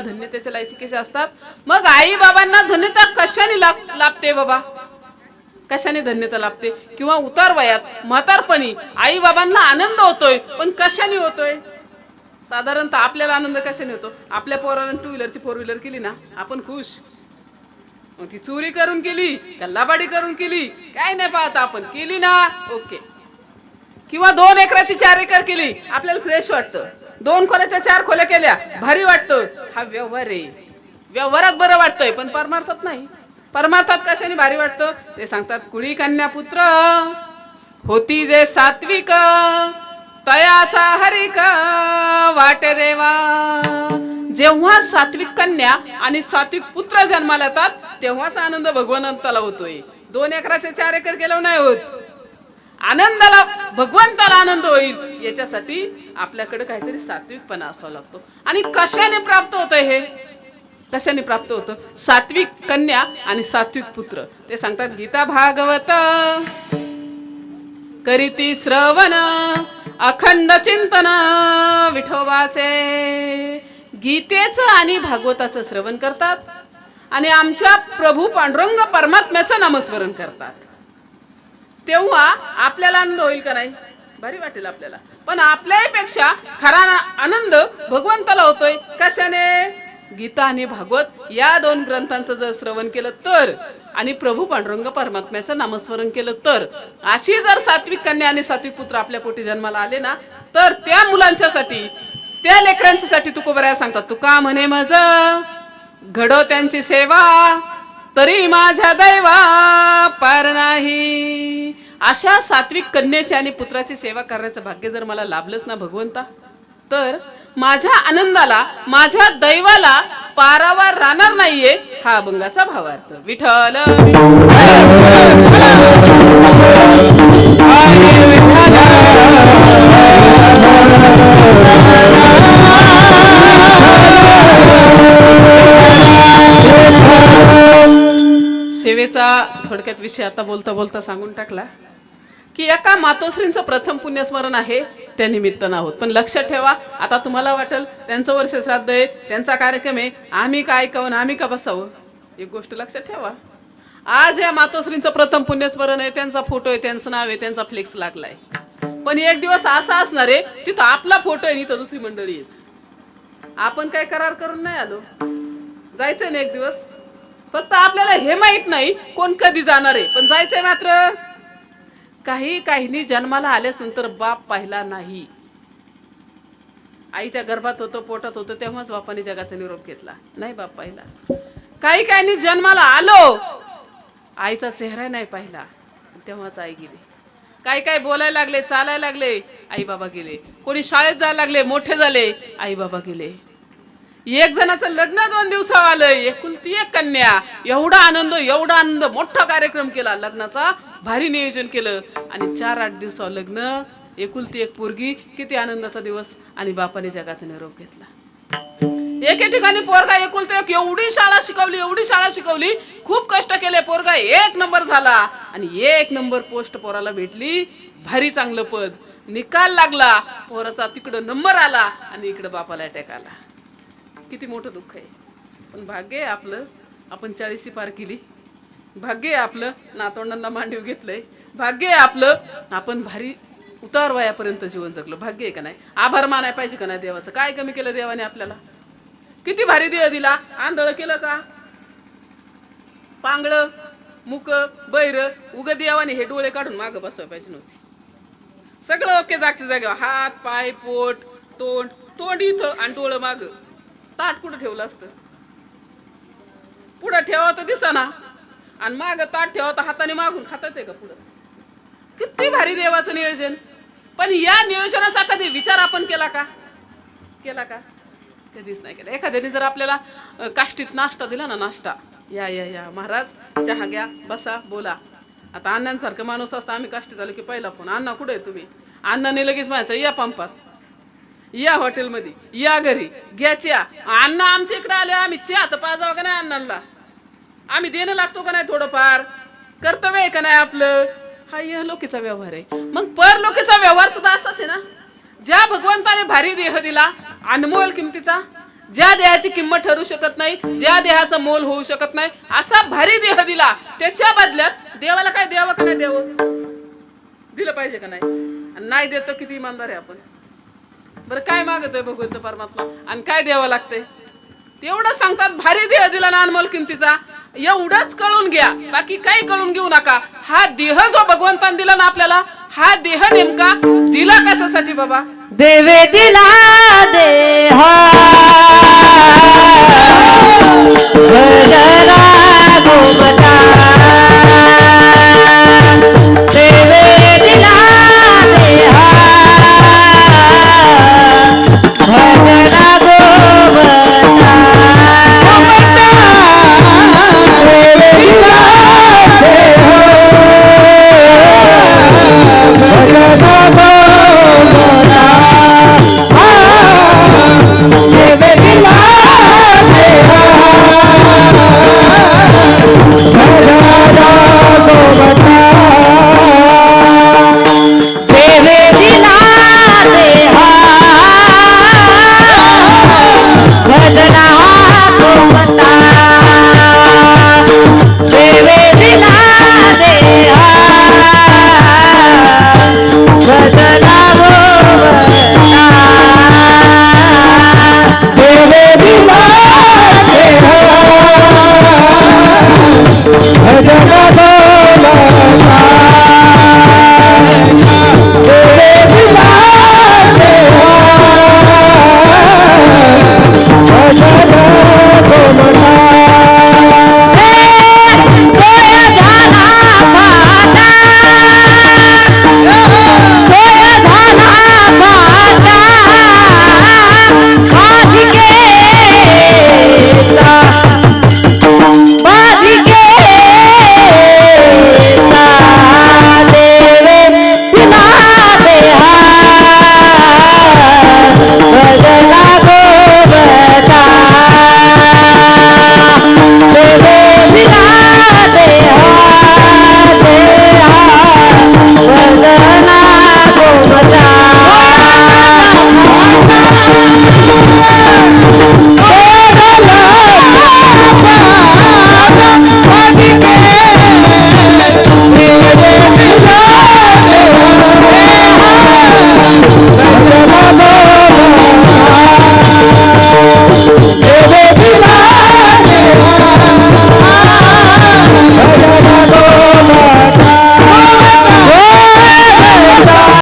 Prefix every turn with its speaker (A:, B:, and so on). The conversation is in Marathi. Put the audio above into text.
A: धन्यतेच्या लायचिकेचे असतात. मग आई बाबांना धन्यता कशाने लाभ लाभते बाबा? कशाने धन्यता लाभते? किंवा उतार वयात म्हातारपणी आई बाबांना आनंद होतोय पण कशाने होतोय? साधारणतः आपल्याला आनंद कशाने होतो? आपल्या पोरानं टू व्हीलरची फोर व्हीलर केली ना? आपण खुश. मग ती चोरी करून केली गल्लाबाडी करून केली काय नाही पाहता आपण. केली ना? ओके. किंवा दोन एकराची चार एकर केली आपल्याला फ्रेश वाटतं. दोन खोल्याच्या चार खोल्या केल्या भारी वाटतं. हा व्यवहार आहे. व्यवहारात बरं वाटतंय पण परमार्थात नाही. परमार्थात कशाने भारी वाटतं? ते सांगतात कुळी कन्या पुत्र होती जे सात्विक तयाचा हरिक वाटे देवा. जेव्हा सात्विक कन्या आणि सात्विक पुत्र जन्माला येतात तेव्हाच आनंद भगवंताला होतोय. दोन एकराचे चार एकर केलं नाही होत. आनंदाला भगवंताला आनंद होईल याच्यासाठी आपल्याकडे काहीतरी सात्विकपणा असावा लागतो. आणि कशाने प्राप्त होतं हे? कशाने प्राप्त होतं? सात्विक कन्या आणि सात्विक पुत्र. ते सांगतात गीता भागवत करीती श्रवण अखंड चिंतन विठोबाचे. गीतेचं आणि भागवताचं श्रवण करतात आणि आमच्या प्रभू पांडुरंग परमात्म्याचं नामस्मरण करतात. तेव्हा आपल्याला आनंद होईल का नाही? भारी वाटेल आपल्याला. पण आपल्यापेक्षा खरा आनंद भगवंताला होतोय. कशाने? गीता आणि भागवत या दोन ग्रंथांचं जर श्रवण केलं तर आणि प्रभू पांडुरंग परमात्म्याचं नामस्मरण केलं तर अशी जर सात्विक कन्या आणि सात्विक पुत्र आपल्या पोटी जन्माला आले ना तर त्या मुलांच्यासाठी त्या लेकरांच्यासाठी तुकोबऱ्या सांगतात तुका म्हणे मज घडो त्यांची सेवा तरी माझ्या दैवा पार नाही. अशा सात्विक कन्याची आणि पुत्राची सेवा करण्याचं भाग्य जर मला लाभलंच ना भगवंता तर माझ्या आनंदाला माझ्या दैवाला पारावर राहणार नाहीये हा अभंगाचा भावार्थ. विठ्ठल सेवेचा थोडक्यात विषय आता बोलता बोलता सांगून टाकला की एका मातोश्रींचं प्रथम पुण्यस्मरण आहे त्या निमित्तानं आहोत. पण लक्षात ठेवा आता तुम्हाला वाटेल त्यांचं वर्ष श्राद्ध आहे त्यांचा कार्यक्रम आहे आम्ही काय ऐकावं आम्ही का बसावं? एक गोष्ट लक्षात ठेवा. आज या मातोश्रींचं प्रथम पुण्यस्मरण आहे त्यांचा फोटो आहे त्यांचं नाव आहे त्यांचा फ्लेक्स लागलाय. पण एक दिवस असा असणार आहे तिथं आपला फोटो आहे आणि इथं दुसरी मंडळी आहेत. आपण काय करार करून नाही आलो? जायचं ना एक दिवस? फक्त आपल्याला हे माहीत नाही कोण कधी जाणार आहे. पण जायचंय मात्र. काही काहींनी जन्माला आल्यास नंतर बाप पाहिला नाही. आईच्या गर्भात होतो पोटात होतो तेव्हाच बापाने जगाचा निरोप घेतला. नाही बाप पाहिला. काही काहींनी जन्माला आलो आईचा चेहरा नाही पाहिला. तेव्हाच आई गेली. काही काय बोलायला लागले चालायला लागले आई बाबा गेले. कोणी शाळेत जायला लागले मोठे झाले आई बाबा गेले. एक जणाचं लग्न दोन दिवसा आलं एकुलती एक कन्या. एवढा आनंद एवढा आनंद. मोठा कार्यक्रम केला. लग्नाचा भारी नियोजन केलं. आणि चार आठ दिवसा लग्न एकुलती एक पोरगी. किती आनंदाचा दिवस. आणि बापाने जगाचा निरोप घेतला. एके ठिकाणी पोरगा एकुलता एक एवढी शाळा शिकवली एवढी शाळा शिकवली. खूप कष्ट केले. पोरगा एक नंबर झाला. आणि एक नंबर पोस्ट पोराला भेटली. भारी चांगलं पद. निकाल लागला. पोराचा तिकडं नंबर आला. आणि इकडं बापाला अटॅक आला. किती मोठं दुःख आहे. पण भाग्य आहे आपलं. आपण चाळीशी पार केली. भाग्य आहे आपलं. नातवंडांना मांडीव घेतलंय. भाग्य आहे आपलं. आपण भारी उतार वयापर्यंत जीवन जगलो. भाग्य आहे का नाही? आभार मानाय पाहिजे का नाही देवाचं? काय कमी केलं देवाने आपल्याला? किती भारी देह दिला. आंधळ केलं का? पांगळं मुक बैर उग देवाने हे डोळे काढून मागं बसवा पाहिजे नव्हती. सगळं ओके जागच्या जागेवर. हात पाय पोट तोंड तोंड इथं आणि डोळं मागं. ताट कुठं ठेवलं असतं? पुढं ठेवा तर दिसाना. आणि माग ताट ठेवा तर हाताने मागून खातात आहे का पुढं? किती भारी देवाचं नियोजन. पण या नियोजनाचा कधी विचार आपण केला का? केला का? कधीच नाही केला. एखाद्याने जर आपल्याला काष्टीत नाश्ता दिला ना नाश्ता. या या या. महाराज चहा घ्या बसा बोला. आता अण्णांसारखं माणूस असता आम्ही काष्टीत आलो की पहिला फोन. अण्णा कुठे आहे तुम्ही? अण्णाने लगेच म्हणायचं या पंपात. या हॉटेलमध्ये या घरी. घ्या चहा. अण्णा आमच्या इकडे आले आम्ही चहा तर पाजावं का नाही अण्णाला आम्ही देणं लागतो का नाही थोडंफार? कर्तव्य आहे का नाही आपलं? हा या लोकीचा व्यवहार आहे. मग पर लोकीचा व्यवहार सुद्धा असाच आहे ना? ज्या भगवंताने भारी देह दिला अनमोल किमतीचा ज्या देहाची किंमत ठरू शकत नाही ज्या देहाचं मोल होऊ शकत नाही असा भारी देह दिला त्याच्या बदल्यात देवाला काय द्यावं का नाही द्यावं दिलं पाहिजे का नाही? नाही देत किती इमानदार आहे आपण. बरं काय मागतोय भगवंत परमात्मा? आणि काय द्यावं लागतंय? तेवढं सांगतात भारी देह दिला ना अनमोल किमतीचा एवढंच कळून घ्या. बाकी काही कळून घेऊ नका. हा देह जो भगवंतान दिला ना आपल्याला हा देह नेमका दिला कशासाठी बाबा?
B: देवे दिला देह. भजरा